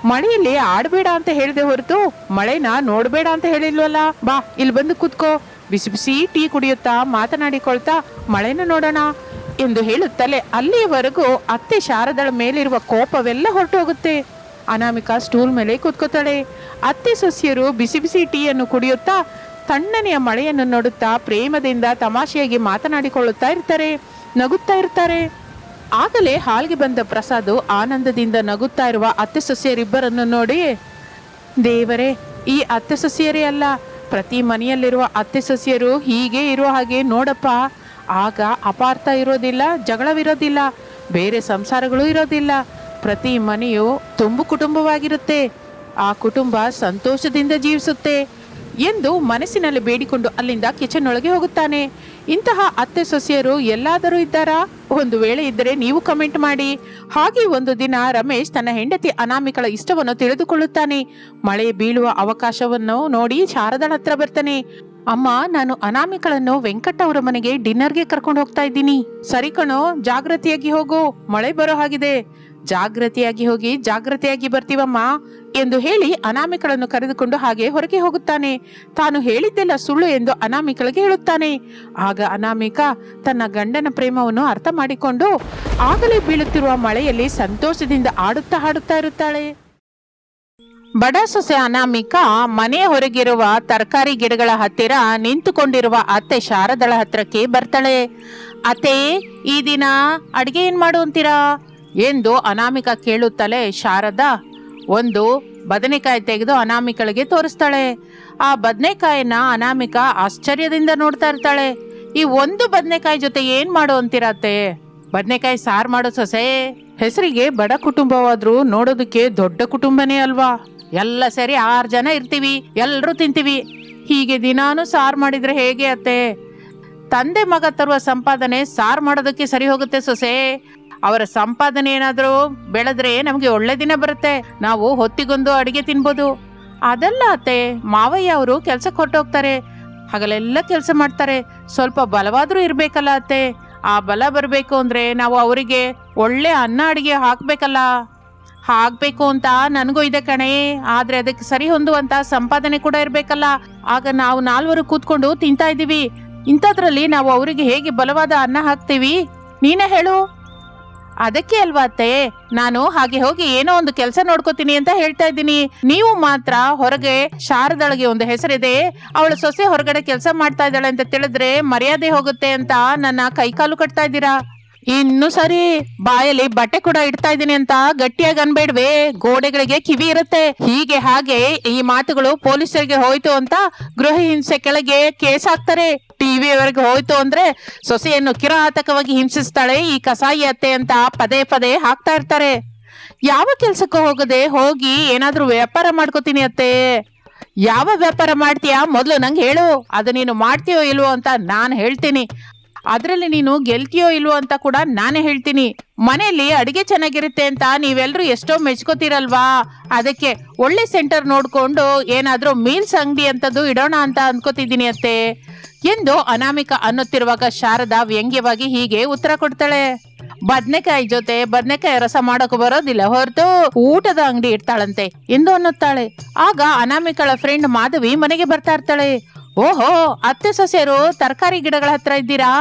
ಮಳೆಯಲ್ಲಿ ಆಡಬೇಡ ಅಂತ ಹೇಳಿದೆ ಹೊರತು ಮಳೆನ ನೋಡಬೇಡ ಅಂತ ಹೇಳಿಲ್ವಲ್ಲ? ಬಾ, ಇಲ್ಲಿ ಬಂದು ಕೂತ್ಕೋ. ಬಿಸಿ ಬಿಸಿ ಟೀ ಕುಡಿಯುತ್ತಾ ಮಾತನಾಡಿಕೊಳ್ತಾ ಮಳೆನ ನೋಡೋಣ. ಎಂದು ಹೇಳುತ್ತಲೇ ಅಲ್ಲಿಯವರೆಗೂ ಅತ್ತೆ ಶಾರದಳ ಮೇಲಿರುವ ಕೋಪವೆಲ್ಲ ಹೊರಟು ಹೋಗುತ್ತೆ ಅನಾಮಿಕಾ ಸ್ಟೂಲ್ ಮೇಲೆ ಕೂತ್ಕೋತಾಳೆ. ಅತ್ತೆ ಸೊಸೆಯರು ಬಿಸಿ ಬಿಸಿ ಟೀಯನ್ನು ಕುಡಿಯುತ್ತಾ ತಣ್ಣನೆಯ ಮಳೆಯನ್ನು ನೋಡುತ್ತಾ ಪ್ರೇಮದಿಂದ ತಮಾಷೆಯಾಗಿ ಮಾತನಾಡಿಕೊಳ್ಳುತ್ತಾ ಇರ್ತಾರೆ, ನಗುತ್ತಾ ಇರ್ತಾರೆ. ಆಗಲೇ ಹಾಲ್ಗೆ ಬಂದ ಪ್ರಸಾದ್ ಆನಂದದಿಂದ ನಗುತ್ತಾ ಇರುವ ಅತ್ತೆ ಸೊಸೆಯರಿಬ್ಬರನ್ನು ನೋಡಿ, ದೇವರೇ, ಈ ಅತ್ತೆ ಸೊಸೆಯರೇ ಅಲ್ಲ, ಪ್ರತಿ ಮನೆಯಲ್ಲಿರುವ ಅತ್ತೆ ಸೊಸೆಯರು ಹೀಗೆ ಇರುವ ಹಾಗೆ ನೋಡಪ್ಪ. ಆಗ ಅಪಾರ್ಥ ಇರೋದಿಲ್ಲ, ಜಗಳವಿರೋದಿಲ್ಲ, ಬೇರೆ ಸಂಸಾರಗಳು ಇರೋದಿಲ್ಲ. ಪ್ರತಿ ಮನೆಯು ತುಂಬು ಕುಟುಂಬವಾಗಿರುತ್ತೆ. ಆ ಕುಟುಂಬ ಸಂತೋಷದಿಂದ ಜೀವಿಸುತ್ತೆ ಎಂದು ಮನಸ್ಸಿನಲ್ಲಿ ಬೇಡಿಕೊಂಡು ಅಲ್ಲಿಂದ ಕಿಚನ್ ಒಳಗೆ ಹೋಗುತ್ತಾನೆ. ಇಂತಹ ಅತ್ತೆ ಸೊಸೆಯರು ಎಲ್ಲಾದರೂ ಇದ್ದಾರಾ? ಒಂದು ವೇಳೆ ಇದ್ದರೆ ನೀವು ಕಮೆಂಟ್ ಮಾಡಿ. ಹಾಗೆ ಒಂದು ದಿನ ರಮೇಶ್ ತನ್ನ ಹೆಂಡತಿ ಅನಾಮಿಕಳ ಇಷ್ಟವನ್ನು ತಿಳಿದುಕೊಳ್ಳುತ್ತಾನೆ. ಮಳೆ ಬೀಳುವ ಅವಕಾಶವನ್ನು ನೋಡಿ ಶಾರದಳ ಹತ್ರ ಬರ್ತಾನೆ. ಅಮ್ಮ, ನಾನು ಅನಾಮಿಕಳನ್ನು ವೆಂಕಟ ಅವರ ಮನೆಗೆ ಡಿನ್ನರ್ಗೆ ಕರ್ಕೊಂಡು ಹೋಗ್ತಾ ಇದ್ದೀನಿ. ಸರಿ ಕಣೋ, ಜಾಗ್ರತೆಯಾಗಿ ಹೋಗು. ಮಳೆ ಬರೋ ಹಾಗಿದೆ. ಜಾಗ್ರತೆಯಾಗಿ ಹೋಗಿ, ಜಾಗ್ರತೆಯಾಗಿ ಬರ್ತೀವಮ್ಮ ಎಂದು ಹೇಳಿ ಅನಾಮಿಕಳನ್ನು ಕರೆದುಕೊಂಡು ಹಾಗೆ ಹೊರಗೆ ಹೋಗುತ್ತಾನೆ. ತಾನು ಹೇಳಿದ್ದೆಲ್ಲ ಸುಳ್ಳು ಎಂದು ಅನಾಮಿಕಳಿಗೆ ಹೇಳುತ್ತಾನೆ. ಆಗ ಅನಾಮಿಕ ತನ್ನ ಗಂಡನ ಪ್ರೇಮವನ್ನು ಅರ್ಥ ಮಾಡಿಕೊಂಡು ಆಗಲೇ ಬೀಳುತ್ತಿರುವ ಮಳೆಯಲ್ಲಿ ಸಂತೋಷದಿಂದ ಆಡುತ್ತಾ ಹಾಡುತ್ತಾ ಇರುತ್ತಾಳೆ. ಬಡ ಸೊಸೆ ಅನಾಮಿಕ ಮನೆ ಹೊರಗಿರುವ ತರಕಾರಿ ಗಿಡಗಳ ಹತ್ತಿರ ನಿಂತುಕೊಂಡಿರುವ ಅತ್ತೆ ಶಾರದಳ ಹತ್ರಕ್ಕೆ ಬರ್ತಾಳೆ. ಅತ್ತೆ, ಈ ದಿನ ಅಡಿಗೆ ಏನ್ ಮಾಡು ಅಂತೀರಾ? ಎಂದು ಅನಾಮಿಕ ಕೇಳುತ್ತಲೇ ಶಾರದಾ ಒಂದು ಬದನೆಕಾಯಿ ತೆಗೆದು ಅನಾಮಿಕಳಿಗೆ ತೋರಿಸ್ತಾಳೆ. ಆ ಬದನೆಕಾಯಿನ ಅನಾಮಿಕ ಆಶ್ಚರ್ಯದಿಂದ ನೋಡ್ತಾ ಇರ್ತಾಳೆ. ಈ ಒಂದು ಬದನೆಕಾಯಿ ಜೊತೆ ಏನ್ ಮಾಡು ಅಂತೀರಾ ಅತ್ತೆ? ಬದನೆಕಾಯಿ ಸಾರು ಮಾಡೋ ಸೊಸೆ. ಹೆಸರಿಗೆ ಬಡ ಕುಟುಂಬವಾದ್ರೂ ನೋಡೋದಕ್ಕೆ ದೊಡ್ಡ ಕುಟುಂಬನೇ ಅಲ್ವಾ? ಎಲ್ಲ ಸರಿ ಆರು ಜನ ಇರ್ತೀವಿ ಎಲ್ಲರೂ ತಿಂತೀವಿ. ಹೀಗೆ ದಿನಾನು ಸಾರು ಮಾಡಿದ್ರೆ ಹೇಗೆ ಅತ್ತೆ? ತಂದೆ ಮಗ ತರುವ ಸಂಪಾದನೆ ಸಾರು ಮಾಡೋದಕ್ಕೆ ಸರಿ ಹೋಗುತ್ತೆ ಸೊಸೆ. ಅವರ ಸಂಪಾದನೆ ಏನಾದರೂ ಬೆಳೆದ್ರೆ ನಮಗೆ ಒಳ್ಳೆ ದಿನ ಬರುತ್ತೆ. ನಾವು ಹೊತ್ತಿಗೊಂದು ಅಡಿಗೆ ತಿನ್ಬೋದು. ಅದಲ್ಲ ಅತ್ತೆ, ಮಾವಯ್ಯ ಅವರು ಕೆಲಸಕ್ಕೆ ಹೊರಟೋಗ್ತಾರೆ. ಹಗಲೆಲ್ಲ ಕೆಲಸ ಮಾಡ್ತಾರೆ. ಸ್ವಲ್ಪ ಬಲವಾದರೂ ಇರಬೇಕಲ್ಲ ಅತ್ತೆ. ಆ ಬಲ ಬರಬೇಕು ಅಂದ್ರೆ ನಾವು ಅವರಿಗೆ ಒಳ್ಳೆ ಅನ್ನ ಅಡಿಗೆ ಹಾಕ್ಬೇಕಲ್ಲ. ಹಾಕ್ಬೇಕು ಅಂತ ನನಗೂ ಇದೆ ಕಣೆ. ಆದ್ರೆ ಅದಕ್ಕೆ ಸರಿ ಹೊಂದುವಂತ ಸಂಪಾದನೆ ಕೂಡ ಇರ್ಬೇಕಲ್ಲ. ಆಗ ನಾವು ನಾಲ್ವರು ಕೂತ್ಕೊಂಡು ತಿಂತಾ ಇದೀವಿ ಇಂಥದ್ರಲ್ಲಿ ನಾವು ಅವರಿಗೆ ಹೇಗೆ ಬಲವಾದ ಅನ್ನ ಹಾಕ್ತೀವಿ? ನೀನೇ ಹೇಳು. ಅದಕ್ಕೆ ಅಲ್ವಾ ಅತ್ತೆ? ನಾನು ಹಾಗೆ ಹೋಗಿ ಏನೋ ಒಂದು ಕೆಲಸ ನೋಡ್ಕೋತೀನಿ ಅಂತ ಹೇಳ್ತಾ ಇದ್ದೀನಿ. ನೀವು ಮಾತ್ರ ಹೊರಗೆ ಶಾರದಳಗೆ ಒಂದು ಹೆಸರಿದೆ. ಅವಳ ಸೊಸೆ ಹೊರಗಡೆ ಕೆಲಸ ಮಾಡ್ತಾ ಇದ್ದಾಳೆ ಅಂತ ತಿಳಿದ್ರೆ ಮರ್ಯಾದೆ ಹೋಗುತ್ತೆ ಅಂತ ನನ್ನ ಕೈಕಾಲು ಕಟ್ತಾ ಇದ್ದೀರಾ? ಇನ್ನು ಸರಿ ಬಾಯಲ್ಲಿ ಬಟ್ಟೆ ಕೂಡ ಇಡ್ತಾ ಇದ್ದೀನಿ ಅಂತ ಗಟ್ಟಿಯಾಗಿ ಅನ್ಬೇಡ್ವೆ. ಗೋಡೆಗಳಿಗೆ ಕಿವಿ ಇರುತ್ತೆ. ಹೀಗೆ ಹಾಗೆ ಈ ಮಾತುಗಳು ಪೊಲೀಸರಿಗೆ ಹೋಯ್ತು ಅಂತ ಗೃಹ ಹಿಂಸೆ ಕೆಳಗೆ ಕೇಸ್ ಹಾಕ್ತಾರೆ. ಟಿವಿಯವರೆಗೆ ಹೋಯ್ತು ಅಂದ್ರೆ ಸೊಸೆಯನ್ನು ಕಿರಾತಕವಾಗಿ ಹಿಂಸಿಸ್ತಾಳೆ ಈ ಕಸಾಯಿ ಅತ್ತೆ ಅಂತ ಪದೇ ಪದೇ ಹಾಕ್ತಾ ಇರ್ತಾರೆ. ಯಾವ ಕೆಲ್ಸಕ್ಕೂ ಹೋಗದೆ ಹೋಗಿ ಏನಾದ್ರೂ ವ್ಯಾಪಾರ ಮಾಡ್ಕೋತೀನಿ ಅತ್ತೆ. ಯಾವ ವ್ಯಾಪಾರ ಮಾಡ್ತೀಯಾ ಮೊದಲು ನಂಗೆ ಹೇಳು. ಅದು ನೀನು ಮಾಡ್ತೀಯೋ ಇಲ್ವೋ ಅಂತ ನಾನು ಹೇಳ್ತೀನಿ. ಅದರಲ್ಲಿ ನೀನು ಗೆಲ್ತೀಯೋ ಇಲ್ವೋ ಅಂತ ಕೂಡ ನಾನೇ ಹೇಳ್ತೀನಿ. ಮನೆಯಲ್ಲಿ ಅಡಿಗೆ ಚೆನ್ನಾಗಿರುತ್ತೆ ಅಂತ ನೀವೆಲ್ಲರೂ ಎಷ್ಟೋ ಮೆಚ್ಕೋತೀರಲ್ವಾ? ಅದಕ್ಕೆ ಒಳ್ಳೆ ಸೆಂಟರ್ ನೋಡ್ಕೊಂಡು ಏನಾದರೂ ಮೀಲ್ಸ್ ಅಂಗಡಿ ಅಂತದ್ದು ಇಡೋಣ ಅಂತ ಅನ್ಕೋತಿದ್ದೀನಿ ಅತ್ತೆ. ಎಂದು ಅನಾಮಿಕ ಅನ್ನುತ್ತಿರುವಾಗ ಶಾರದಾ ವ್ಯಂಗ್ಯವಾಗಿ ಹೀಗೆ ಉತ್ತರ ಕೊಡ್ತಾಳೆ. ಬದ್ನೆಕಾಯಿ ಜೊತೆ ಬದ್ನೆಕಾಯಿ ರಸ ಮಾಡೋಕೆ ಬರೋದಿಲ್ಲ ಹೊರತು ಊಟದ ಅಂಗಡಿ ಇಡ್ತಾಳಂತೆ ಎಂದು ಅನ್ನುತ್ತಾಳೆ. ಆಗ ಅನಾಮಿಕಳ ಫ್ರೆಂಡ್ ಮಾಧವಿ ಮನೆಗೆ ಬರ್ತಾ ಇರ್ತಾಳೆ. ಓಹೋ, ಅತ್ತೆ ಸೊಸೆಯರು ತರಕಾರಿ ಗಿಡಗಳ ಹತ್ರ ಇದ್ದೀರಾ?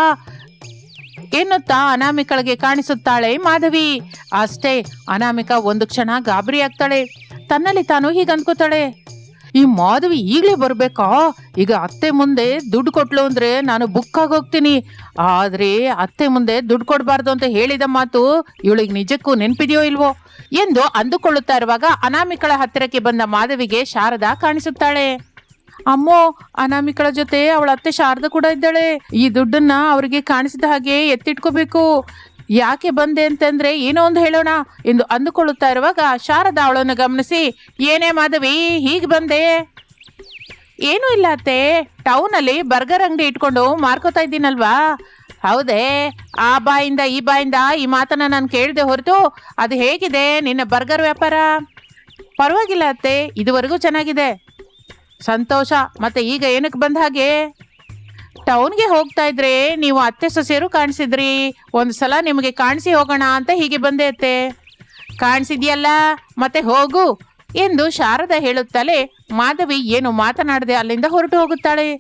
ಎನ್ನುತ್ತಾ ಅನಾಮಿಕಳಿಗೆ ಕಾಣಿಸುತ್ತಾಳೆ ಮಾಧವಿ. ಅಷ್ಟೇ, ಅನಾಮಿಕ ಒಂದು ಕ್ಷಣ ಗಾಬರಿ ಆಗ್ತಾಳೆ. ತನ್ನಲ್ಲಿ ತಾನು ಹೀಗೆ ಅನ್ಕೋತಾಳೆ. ಈ ಮಾಧವಿ ಈಗಲೇ ಬರಬೇಕಾ? ಈಗ ಅತ್ತೆ ಮುಂದೆ ದುಡ್ಡು ಕೊಟ್ಲು ಅಂದ್ರೆ ನಾನು ಬುಕ್ ಹೋಗ್ತೀನಿ. ಆದ್ರೆ ಅತ್ತೆ ಮುಂದೆ ದುಡ್ಡು ಕೊಡಬಾರ್ದು ಅಂತ ಹೇಳಿದ ಮಾತು ಇವಳಿಗೆ ನಿಜಕ್ಕೂ ನೆನಪಿದೆಯೋ ಇಲ್ವೋ? ಎಂದು ಅಂದುಕೊಳ್ಳುತ್ತಾ ಇರುವಾಗ ಅನಾಮಿಕಳ ಹತ್ತಿರಕ್ಕೆ ಬಂದ ಮಾಧವಿಗೆ ಶಾರದಾ ಕಾಣಿಸುತ್ತಾಳೆ. ಅಮ್ಮೋ, ಅನಾಮಿಕಳ ಜೊತೆ ಅವಳ ಅತ್ತೆ ಶಾರದ ಕೂಡ ಇದ್ದಾಳೆ. ಈ ದುಡ್ಡನ್ನ ಅವರಿಗೆ ಕಾಣಿಸಿದ ಹಾಗೆ ಎತ್ತಿಟ್ಕೋಬೇಕು. ಯಾಕೆ ಬಂದೆ ಅಂತಂದ್ರೆ ಏನೋ ಒಂದು ಹೇಳೋಣ ಎಂದು ಅಂದುಕೊಳ್ಳುತ್ತಾ ಇರುವಾಗ ಶಾರದ ಅವಳನ್ನು ಗಮನಿಸಿ, ಏನೇ ಮಾಧವಿ, ಹೀಗೆ ಬಂದೆ. ಏನೂ ಇಲ್ಲ ಅತ್ತೆ, ಟೌನಲ್ಲಿ ಬರ್ಗರ್ ಅಂಗಡಿ ಇಟ್ಕೊಂಡು ಮಾರ್ಕೋತಾ ಇದ್ದೀನಲ್ವಾ? ಹೌದೇ, ಆ ಬಾಯಿಂದ ಈ ಬಾಯಿಂದ ಈ ಮಾತನ್ನ ನಾನು ಕೇಳಿದೆ ಹೊರತು ಅದು ಹೇಗಿದೆ ನಿನ್ನ ಬರ್ಗರ್ ವ್ಯಾಪಾರ? ಪರವಾಗಿಲ್ಲ ಅತ್ತೆ, ಇದುವರೆಗೂ ಚೆನ್ನಾಗಿದೆ. ಸಂತೋಷ. ಮತ್ತೆ ಈಗ ಏನಕ್ಕೆ ಬಂದ ಹಾಗೆ? ಟೌನ್ಗೆ ಹೋಗ್ತಾ ಇದ್ರೆ ನೀವು ಅತ್ತೆ ಸೊಸೆಯರು ಕಾಣಿಸಿದ್ರಿ. ಒಂದು ಸಲ ನಿಮಗೆ ಕಾಣಿಸಿ ಹೋಗೋಣ ಅಂತ ಹೀಗೆ ಬಂದೆ ಅತ್ತೆ ಕಾಣಿಸಿದ್ಯಲ್ಲ? ಮತ್ತೆ ಹೋಗು ಎಂದು ಶಾರದಾ ಹೇಳುತ್ತಲೇ ಮಾಧವಿ ಏನು ಮಾತನಾಡದೆ ಅಲ್ಲಿಂದ ಹೊರಟು ಹೋಗುತ್ತಾಳೆ.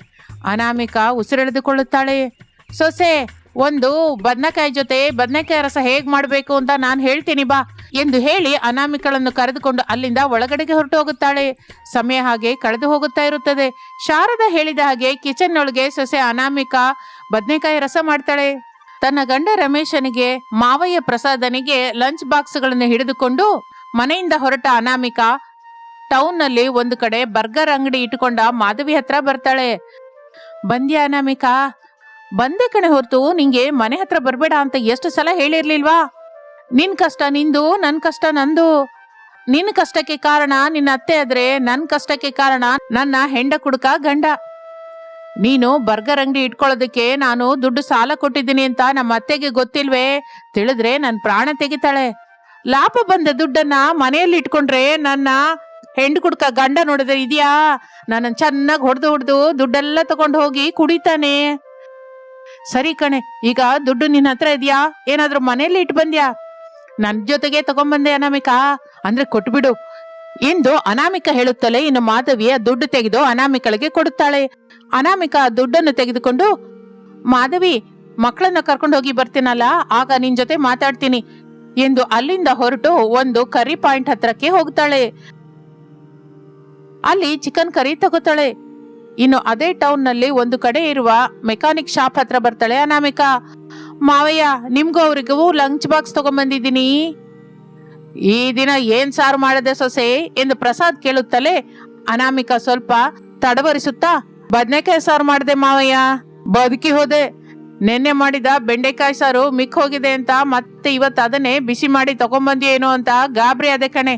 ಅನಾಮಿಕ ಉಸಿರೆಳೆದುಕೊಳ್ಳುತ್ತಾಳೆ. ಸೊಸೆ ಒಂದು, ಬದನೆಕಾಯಿ ಜೊತೆ ಬದನೆಕಾಯಿ ರಸ ಹೇಗ್ ಮಾಡಬೇಕು ಅಂತ ನಾನು ಹೇಳ್ತೀನಿ ಬಾ. ಎಂದು ಹೇಳಿ ಅನಾಮಿಕಳನ್ನು ಕರೆದುಕೊಂಡು ಅಲ್ಲಿಂದ ಒಳಗಡೆಗೆ ಹೊರಟು ಹೋಗುತ್ತಾಳೆ ಸಮಯ ಹಾಗೆ ಕಳೆದು ಹೋಗುತ್ತಾ ಇರುತ್ತದೆ. ಶಾರದಾ ಹೇಳಿದ ಹಾಗೆ ಕಿಚನ್ ಒಳಗೆ ಸೊಸೆ ಅನಾಮಿಕ ಬದನೆಕಾಯಿ ರಸ ಮಾಡ್ತಾಳೆ. ತನ್ನ ಗಂಡ ರಮೇಶನಿಗೆ, ಮಾವಯ್ಯ ಪ್ರಸಾದನಿಗೆ ಲಂಚ್ ಬಾಕ್ಸ್ಗಳನ್ನು ಹಿಡಿದುಕೊಂಡು ಮನೆಯಿಂದ ಹೊರಟ ಅನಾಮಿಕ ಟೌನ್ನಲ್ಲಿ ಒಂದು ಕಡೆ ಬರ್ಗರ್ ಅಂಗಡಿ ಇಟ್ಟುಕೊಂಡ ಮಾಧವಿ ಹತ್ರ ಬರ್ತಾಳೆ. ಬಂದ್ಯಾ ಅನಾಮಿಕಾ? ಬಂದೆ ಕಣೆ ಹೊರತು, ನಿಂಗೆ ಮನೆ ಹತ್ರ ಬರಬೇಡ ಅಂತ ಎಷ್ಟು ಸಲ ಹೇಳಿರ್ಲಿಲ್ವಾ? ನಿನ್ ಕಷ್ಟ ನಿಂದು, ನನ್ ಕಷ್ಟ ನಂದು. ನಿನ್ ಕಷ್ಟಕ್ಕೆ ಕಾರಣ ನಿನ್ನ ಅತ್ತೆ ಆದ್ರೆ, ನನ್ ಕಷ್ಟಕ್ಕೆ ಕಾರಣ ನನ್ನ ಹೆಂಡ ಕುಡುಕ ಗಂಡ. ನೀನು ಬರ್ಗರ್ ಅಂಗಡಿ ಇಟ್ಕೊಳ್ಳೋದಕ್ಕೆ ನಾನು ದುಡ್ಡು ಸಾಲ ಕೊಟ್ಟಿದ್ದೀನಿ ಅಂತ ನಮ್ಮ ಅತ್ತೆಗೆ ಗೊತ್ತಿಲ್ವೇ? ತಿಳಿದ್ರೆ ನನ್ ಪ್ರಾಣ ತೆಗಿತಾಳೆ. ಲಾಭ ಬಂದ ದುಡ್ಡನ್ನ ಮನೆಯಲ್ಲಿ ಇಟ್ಕೊಂಡ್ರೆ ನನ್ನ ಹೆಂಡ್ ಕುಡ್ಕ ಗಂಡ ನೋಡಿದ್ರೆ ಇದೆಯಾ? ನನ್ನ ಚೆನ್ನಾಗಿ ಹೊಡೆದು ಹೊಡೆದು ದುಡ್ಡೆಲ್ಲ ತಗೊಂಡು ಹೋಗಿ ಕುಡಿತಾನೆ. ಸರಿ ಕಣೆ, ಈಗ ದುಡ್ಡು ನಿನ್ನ ಹತ್ರ ಇದೆಯಾ? ಏನಾದ್ರೂ ಮನೇಲಿ ಇಟ್ಟು ಬಂದ್ಯಾ? ನನ್ನ ಜೊತೆಗೆ ತಗೊಂಬಂದೆ ಅನಾಮಿಕಾ. ಅಂದ್ರೆ ಕೊಟ್ಬಿಡು. ಎಂದು ಅನಾಮಿಕ ಹೇಳುತ್ತಲೇ ಇನ್ನು ಮಾಧವಿಯ ದುಡ್ಡು ತೆಗೆದು ಅನಾಮಿಕಳಿಗೆ ಕೊಡುತ್ತಾಳೆ. ಅನಾಮಿಕ ದುಡ್ಡನ್ನು ತೆಗೆದುಕೊಂಡು, ಮಾಧವಿ, ಮಕ್ಕಳನ್ನ ಕರ್ಕೊಂಡು ಹೋಗಿ ಬರ್ತೀನಲ್ಲ, ಆಗ ನಿನ್ ಜೊತೆ ಮಾತಾಡ್ತೀನಿ. ಎಂದು ಅಲ್ಲಿಂದ ಹೊರಟು ಒಂದು ಕರಿ ಪಾಯಿಂಟ್ ಹತ್ರಕ್ಕೆ ಹೋಗ್ತಾಳೆ. ಅಲ್ಲಿ ಚಿಕನ್ ಕರಿ ತಗೋತಾಳೆ. ಇನ್ನು ಅದೇ ಟೌನ್ನಲ್ಲಿ ಒಂದು ಕಡೆ ಇರುವ ಮೆಕ್ಯಾನಿಕ್ ಶಾಪ್ ಹತ್ರ ಬರ್ತಾಳೆ, ಅನಾಮಿಕ, ಮಾವಯ್ಯ, ನಿಮ್ಗೂ ಅವ್ರಿಗೂ ಲಂಚ್ ಬಾಕ್ಸ್ ತಗೊಂಡ್ಬಂದಿದ್ದೀನಿ ಈ ದಿನ ಏನ್ ಸಾರು ಮಾಡದೆ ಸೊಸೆ ಎಂದು ಪ್ರಸಾದ್ ಕೇಳುತ್ತಲೇ ಅನಾಮಿಕ ಸ್ವಲ್ಪ ತಡವರಿಸುತ್ತಾ, ಬದ್ನೆಕಾಯಿ ಸಾರು ಮಾಡಿದೆ ಮಾವಯ್ಯ. ಬದುಕಿ ಹೋದೆ. ನಿನ್ನೆ ಮಾಡಿದ ಬೆಂಡೆಕಾಯಿ ಸಾರು ಮಿಕ್ ಹೋಗಿದೆ ಅಂತ ಮತ್ತೆ ಇವತ್ತು ಅದನ್ನೇ ಬಿಸಿ ಮಾಡಿ ತಗೊಂಬಂದಿಯೇನೋ ಅಂತ ಗಾಬರಿ ಅದೇ ಕಣೆ.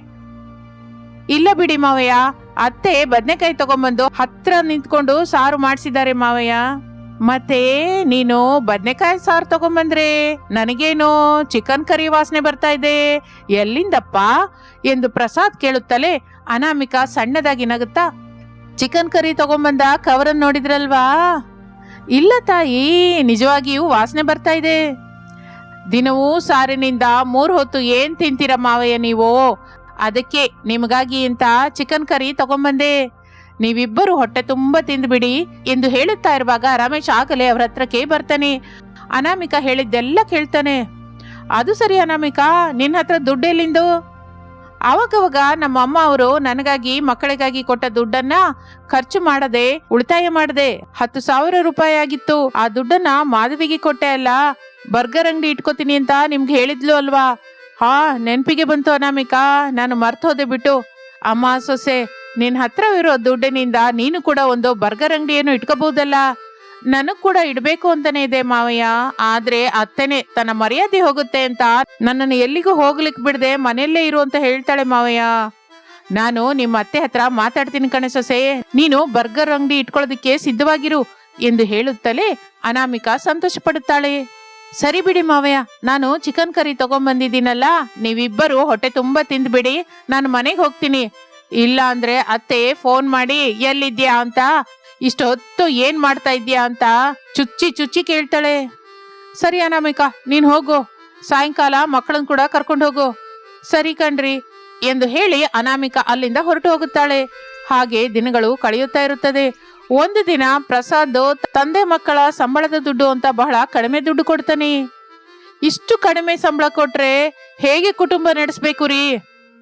ಇಲ್ಲ ಬಿಡಿ ಮಾವಯ್ಯ ಅತ್ತೆ ಬದ್ನೆಕಾಯಿ ತಗೊಂಬಂದು ಹತ್ರ ನಿಂತ್ಕೊಂಡು ಸಾರು ಮಾಡಿಸಿದ್ದಾರೆ ಮಾವಯ್ಯ. ಮತ್ತೆ ನೀನು ಬದ್ನೆಕಾಯಿ ಸಾರು ತಗೊಂಬಂದ್ರೆ ನನಗೇನು ಚಿಕನ್ ಕರಿ ವಾಸನೆ ಬರ್ತಾ ಇದೆ. ಎಲ್ಲಿಂದಪ್ಪ? ಎಂದು ಪ್ರಸಾದ್ ಕೇಳುತ್ತಲೇ ಅನಾಮಿಕ ಸಣ್ಣದಾಗಿ ನಗುತ್ತಾ, ಚಿಕನ್ ಕರಿ ತಗೊಂಬಂದ ಕವರನ್ ನೋಡಿದ್ರಲ್ವಾ? ಇಲ್ಲ ತಾಯಿ, ನಿಜವಾಗಿಯೂ ವಾಸನೆ ಬರ್ತಾ ಇದೆ. ದಿನವೂ ಸಾರಿನಿಂದ ಮೂರು ಹೊತ್ತು ಏನ್ ತಿಂತೀರ ಮಾವಯ್ಯ ನೀವು? ಅದಕ್ಕೆ ನಿಮಗಾಗಿ ಅಂತ ಚಿಕನ್ ಕರಿ ತಗೊಂಬಂದೆ. ನೀವಿಬ್ಬರು ಹೊಟ್ಟೆ ತುಂಬಾ ತಿಂದ್ಬಿಡಿ ಎಂದು ಹೇಳುತ್ತಾ ಇರುವಾಗ ರಮೇಶ್ ಆಗಲೇ ಅವ್ರ ಹತ್ರಕ್ಕೆ ಬರ್ತಾನೆ. ಅನಾಮಿಕಾ ಹೇಳಿದ್ದೆಲ್ಲ ಕೇಳ್ತಾನೆ. ಅದು ಸರಿ ಅನಾಮಿಕಾ, ನಿನ್ನ ಹತ್ರ ದುಡ್ಡು ಎಲ್ಲಿಂದು? ಅವಾಗವಾಗ ನಮ್ಮ ಅಮ್ಮ ಅವರು ನನಗಾಗಿ, ಮಕ್ಕಳಿಗಾಗಿ ಕೊಟ್ಟ ದುಡ್ಡನ್ನ ಖರ್ಚು ಮಾಡದೆ, ಉಳಿತಾಯ ಮಾಡದೆ ಹತ್ತು ಸಾವಿರ ರೂಪಾಯಿ ಆಗಿತ್ತು. ಆ ದುಡ್ಡನ್ನ ಮಾಧವಿಗೆ ಕೊಟ್ಟೆ ಅಲ್ಲ, ಬರ್ಗರ್ ಅಂಗಡಿ ಇಟ್ಕೋತೀನಿ ಅಂತ ನಿಮ್ಗೆ ಹೇಳಿದ್ಲು ಅಲ್ವಾ? ಹಾ, ನೆನ್ಪಿಗೆ ಬಂತು ಅನಾಮಿಕಾ. ನಾನು ಮರ್ತೋದೆ ಬಿಟ್ಟು. ಅಮ್ಮ, ಸೊಸೆ, ನಿನ್ ಹತ್ರ ಇರೋ ದುಡ್ಡಿನಿಂದ ನೀನು ಕೂಡ ಒಂದು ಬರ್ಗರ್ ಅಂಗಡಿಯನ್ನು ಇಟ್ಕೋಬಹುದಲ್ಲ? ನನಗ್ ಕೂಡ ಇಡ್ಬೇಕು ಅಂತಾನೆ ಇದೆ ಮಾವಯ್ಯ. ಆದ್ರೆ ಅತ್ತೆನೆ ತನ್ನ ಮರ್ಯಾದೆ ಹೋಗುತ್ತೆ ಅಂತ ನನ್ನನ್ನು ಎಲ್ಲಿಗೂ ಹೋಗ್ಲಿಕ್ ಬಿಡದೆ ಮನೆಯಲ್ಲೇ ಇರು ಅಂತ ಹೇಳ್ತಾಳೆ ಮಾವಯ್ಯ. ನಾನು ನಿಮ್ಮ ಅತ್ತೆ ಹತ್ರ ಮಾತಾಡ್ತೀನಿ ಕಣೆ ಸೊಸೆ. ನೀನು ಬರ್ಗರ್ ಅಂಗಡಿ ಇಟ್ಕೊಳ್ಳೋದಕ್ಕೆ ಸಿದ್ಧವಾಗಿರು ಎಂದು ಹೇಳುತ್ತಲೇ ಅನಾಮಿಕಾ ಸಂತೋಷ ಪಡುತ್ತಾಳೆ ಸರಿ ಬಿಡಿ ಮಾವಯ್ಯ, ನಾನು ಚಿಕನ್ ಕರಿ ತಗೊಂಬಂದಿದ್ದೀನಲ್ಲ, ನೀವಿಬ್ಬರು ಹೊಟ್ಟೆ ತುಂಬಾ ತಿಂದ್ಬಿಡಿ, ನಾನು ಮನೆಗೆ ಹೋಗ್ತೀನಿ. ಇಲ್ಲ ಅಂದ್ರೆ ಅತ್ತೆ ಫೋನ್ ಮಾಡಿ, ಎಲ್ಲಿದ್ಯಾ ಅಂತ, ಇಷ್ಟೊತ್ತು ಏನ್ ಮಾಡ್ತಾ ಇದ್ಯಾ ಅಂತ ಚುಚ್ಚಿ ಚುಚ್ಚಿ ಕೇಳ್ತಾಳೆ. ಸರಿ ಅನಾಮಿಕಾ, ನೀನ್ ಹೋಗು. ಸಾಯಂಕಾಲ ಮಕ್ಕಳನ್ನ ಕೂಡ ಕರ್ಕೊಂಡು ಹೋಗು. ಸರಿ ಕಣ್ರಿ, ಎಂದು ಹೇಳಿ ಅನಾಮಿಕಾ ಅಲ್ಲಿಂದ ಹೊರಟು ಹೋಗುತ್ತಾಳೆ. ಹಾಗೆ ದಿನಗಳು ಕಳೆಯುತ್ತಾ ಇರುತ್ತದೆ. ಒಂದು ದಿನ ಪ್ರಸಾದ್ ತಂದೆ ಮಕ್ಕಳ ಸಂಬಳದ ದುಡ್ಡು ಅಂತ ಬಹಳ ಕಡಿಮೆ ದುಡ್ಡು ಕೊಡ್ತಾನೆ. ಇಷ್ಟು ಕಡಿಮೆ ಸಂಬಳ ಕೊಟ್ರೆ ಹೇಗೆ ಕುಟುಂಬ ನಡೆಸ್ಬೇಕು ರೀ?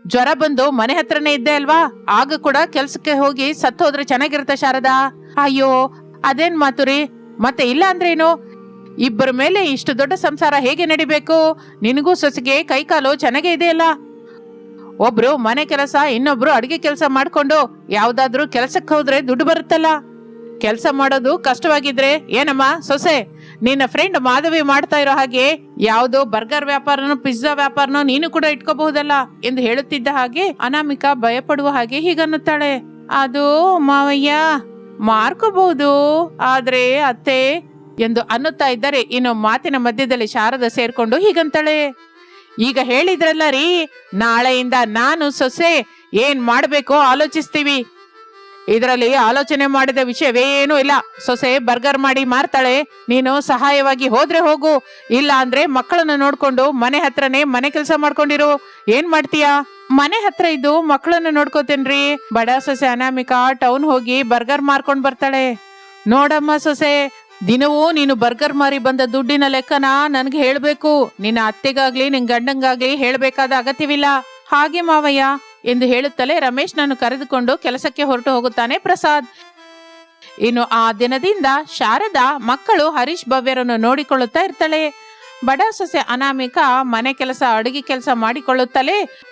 ಜ್ವರ ಬಂದು ಮನೆ ಹತ್ರನೇ ಇದ್ದೆ ಅಲ್ವಾ? ಆಗ ಕೂಡ ಕೆಲ್ಸಕ್ಕೆ ಹೋಗಿ ಸತ್ತು ಹೋದ್ರೆ ಚೆನ್ನಾಗಿರುತ್ತೆ ಶಾರದಾ. ಅಯ್ಯೋ, ಅದೇನ್ ಮಾತು ರೀ? ಮತ್ತೆ ಇಲ್ಲ ಅಂದ್ರೇನು? ಇಬ್ಬರ ಮೇಲೆ ಇಷ್ಟು ದೊಡ್ಡ ಸಂಸಾರ ಹೇಗೆ ನಡಿಬೇಕು? ನಿನಗೂ ಸೊಸೆಗೆ ಕೈಕಾಲು ಚೆನ್ನಾಗೇ ಇದೆಯಲ್ಲ ಒಬ್ರು ಮನೆ ಕೆಲಸ, ಇನ್ನೊಬ್ರು ಅಡಿಗೆ ಕೆಲಸ ಮಾಡ್ಕೊಂಡು ಯಾವ್ದಾದ್ರೂ ಕೆಲಸಕ್ಕೆ ಹೋದ್ರೆ ದುಡ್ಡು ಬರುತ್ತಲ್ಲ? ಕೆಲಸ ಮಾಡೋದು ಕಷ್ಟವಾಗಿದ್ರೆ ಏನಮ್ಮ ಸೊಸೆ, ನಿನ್ನ ಫ್ರೆಂಡ್ ಮಾಧವಿ ಮಾಡ್ತಾ ಇರೋ ಹಾಗೆ ಯಾವುದೋ ಬರ್ಗರ್ ವ್ಯಾಪಾರನೋ ಪಿಜ್ಜಾ ವ್ಯಾಪಾರನೋ ನೀನು ಕೂಡ ಇಟ್ಕೋಬಹುದಲ್ಲ ಎಂದು ಹೇಳುತ್ತಿದ್ದ ಹಾಗೆ ಅನಾಮಿಕಾ ಭಯಪಡುವ ಹಾಗೆ ಹೀಗನ್ನುತ್ತಾಳೆ. ಅದು ಮಾವಯ್ಯ, ಮಾರ್ಕೋಬಹುದು. ಆದ್ರೆ ಅತ್ತೆ, ಎಂದು ಅನ್ನುತ್ತಾ ಇದ್ದರೆ ಇನ್ನು ಮಾತಿನ ಮಧ್ಯದಲ್ಲಿ ಶಾರದ ಸೇರ್ಕೊಂಡು ಹೀಗಂತಾಳೆ. ಈಗ ಹೇಳಿದ್ರಲ್ಲ ರೀ, ನಾಳೆಯಿಂದ ನಾನು ಸೊಸೆ, ಏನ್ ಮಾಡ್ಬೇಕೋ ಆಲೋಚಿಸ್ತೀವಿ. ಇದರಲ್ಲಿ ಆಲೋಚನೆ ಮಾಡಿದ ವಿಷಯವೇನೂ ಇಲ್ಲ. ಸೊಸೆ ಬರ್ಗರ್ ಮಾಡಿ ಮಾರ್ತಾಳೆ. ನೀನು ಸಹಾಯವಾಗಿ ಹೋದ್ರೆ ಹೋಗು. ಇಲ್ಲ ಅಂದ್ರೆ ಮಕ್ಕಳನ್ನ ನೋಡ್ಕೊಂಡು ಮನೆ ಹತ್ರನೇ ಮನೆ ಕೆಲಸ ಮಾಡ್ಕೊಂಡಿರು. ಏನ್ ಮಾಡ್ತೀಯಾ? ಮನೆ ಹತ್ರ ಇದ್ದು ಮಕ್ಕಳನ್ನ ನೋಡ್ಕೋತೇನ್ರಿ. ಬಡ ಸೊಸೆ ಅನಾಮಿಕಾ ಟೌನ್ ಹೋಗಿ ಬರ್ಗರ್ ಮಾರ್ಕೊಂಡ್ ಬರ್ತಾಳೆ. ನೋಡಮ್ಮ ಸೊಸೆ, ದಿನವೂ ನೀನು ಬರ್ಗರ್ ಮಾರಿ ಬಂದ ದುಡ್ಡಿನ ಲೆಕ್ಕನ ನನ್ಗೆ ಹೇಳ್ಬೇಕು. ನಿನ್ನ ಅತ್ತೆಗಾಗ್ಲಿ ನಿನ್ ಗಂಡಂಗಾಗ್ಲಿ ಹೇಳ್ಬೇಕಾದ ಅಗತ್ಯವಿಲ್ಲ. ಹಾಗೆ ಮಾವಯ್ಯ. ಎಂದು ಹೇಳುತ್ತಲೇ ರಮೇಶ್ ನಾನು ಕರೆದುಕೊಂಡು ಕೆಲಸಕ್ಕೆ ಹೊರಟು ಹೋಗುತ್ತಾನೆ ಪ್ರಸಾದ್. ಇನ್ನು ಆ ದಿನದಿಂದ ಶಾರದಾ ಮಕ್ಕಳು ಹರೀಶ್ ಭವ್ಯರನ್ನು ನೋಡಿಕೊಳ್ಳುತ್ತಾ ಇರ್ತಾಳೆ. ಬಡ ಸೊಸೆ ಅನಾಮಿಕ ಮನೆ ಕೆಲಸ, ಅಡುಗೆ ಕೆಲಸ ಮಾಡಿಕೊಳ್ಳುತ್ತಲೇ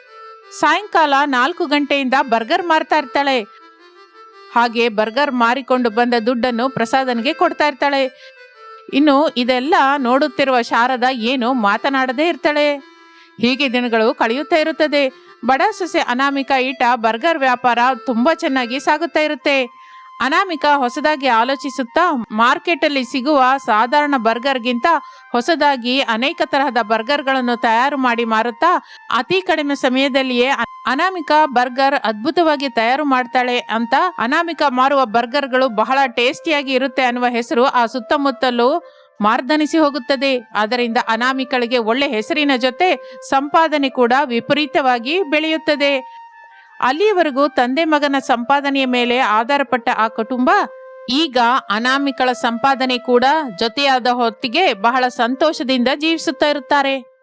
ಸಾಯಂಕಾಲ ನಾಲ್ಕು ಗಂಟೆಯಿಂದ ಬರ್ಗರ್ ಮಾರ್ತಾ ಇರ್ತಾಳೆ. ಹಾಗೆ ಬರ್ಗರ್ ಮಾರಿಕೊಂಡು ಬಂದ ದುಡ್ಡನ್ನು ಪ್ರಸಾದನ್ಗೆ ಕೊಡ್ತಾ ಇರ್ತಾಳೆ. ಇನ್ನು ಇದೆಲ್ಲ ನೋಡುತ್ತಿರುವ ಶಾರದಾ ಏನು ಮಾತನಾಡದೇ ಇರ್ತಾಳೆ. ಹೀಗೆ ದಿನಗಳು ಕಳೆಯುತ್ತಾ ಇರುತ್ತದೆ. ಬಡ ಸೊಸೆ ಅನಾಮಿಕ ಈಟ ಬರ್ಗರ್ ವ್ಯಾಪಾರ ತುಂಬಾ ಚೆನ್ನಾಗಿ ಸಾಗುತ್ತಾ ಇರುತ್ತೆ. ಅನಾಮಿಕ ಹೊಸದಾಗಿ ಆಲೋಚಿಸುತ್ತಾ ಮಾರ್ಕೆಟಲ್ಲಿ ಸಿಗುವ ಸಾಧಾರಣ ಬರ್ಗರ್ಗಿಂತ ಹೊಸದಾಗಿ ಅನೇಕ ತರಹದ ಬರ್ಗರ್ಗಳನ್ನು ತಯಾರು ಮಾಡಿ ಮಾರುತ್ತಾ ಅತಿ ಕಡಿಮೆ ಸಮಯದಲ್ಲಿಯೇ ಅನಾಮಿಕ ಬರ್ಗರ್ ಅದ್ಭುತವಾಗಿ ತಯಾರು ಮಾಡ್ತಾಳೆ ಅಂತ ಅನಾಮಿಕ ಮಾರುವ ಬರ್ಗರ್ಗಳು ಬಹಳ ಟೇಸ್ಟಿಯಾಗಿ ಇರುತ್ತೆ ಅನ್ನುವ ಹೆಸರು ಆ ಸುತ್ತಮುತ್ತಲೂ ಮಾರ್ದನಿಸಿ ಹೋಗುತ್ತದೆ. ಅದರಿಂದ ಅನಾಮಿಕಳಿಗೆ ಒಳ್ಳೆ ಹೆಸರಿನ ಜೊತೆ ಸಂಪಾದನೆ ಕೂಡ ವಿಪರೀತವಾಗಿ ಬೆಳೆಯುತ್ತದೆ. ಅಲ್ಲಿಯವರೆಗೂ ತಂದೆ ಮಗನ ಸಂಪಾದನೆಯ ಮೇಲೆ ಆಧಾರಪಟ್ಟ ಆ ಕುಟುಂಬ ಈಗ ಅನಾಮಿಕಳ ಸಂಪಾದನೆ ಕೂಡ ಜೊತೆಯಾದ ಹೊತ್ತಿಗೆ ಬಹಳ ಸಂತೋಷದಿಂದ ಜೀವಿಸುತ್ತಾ ಇರುತ್ತಾರೆ.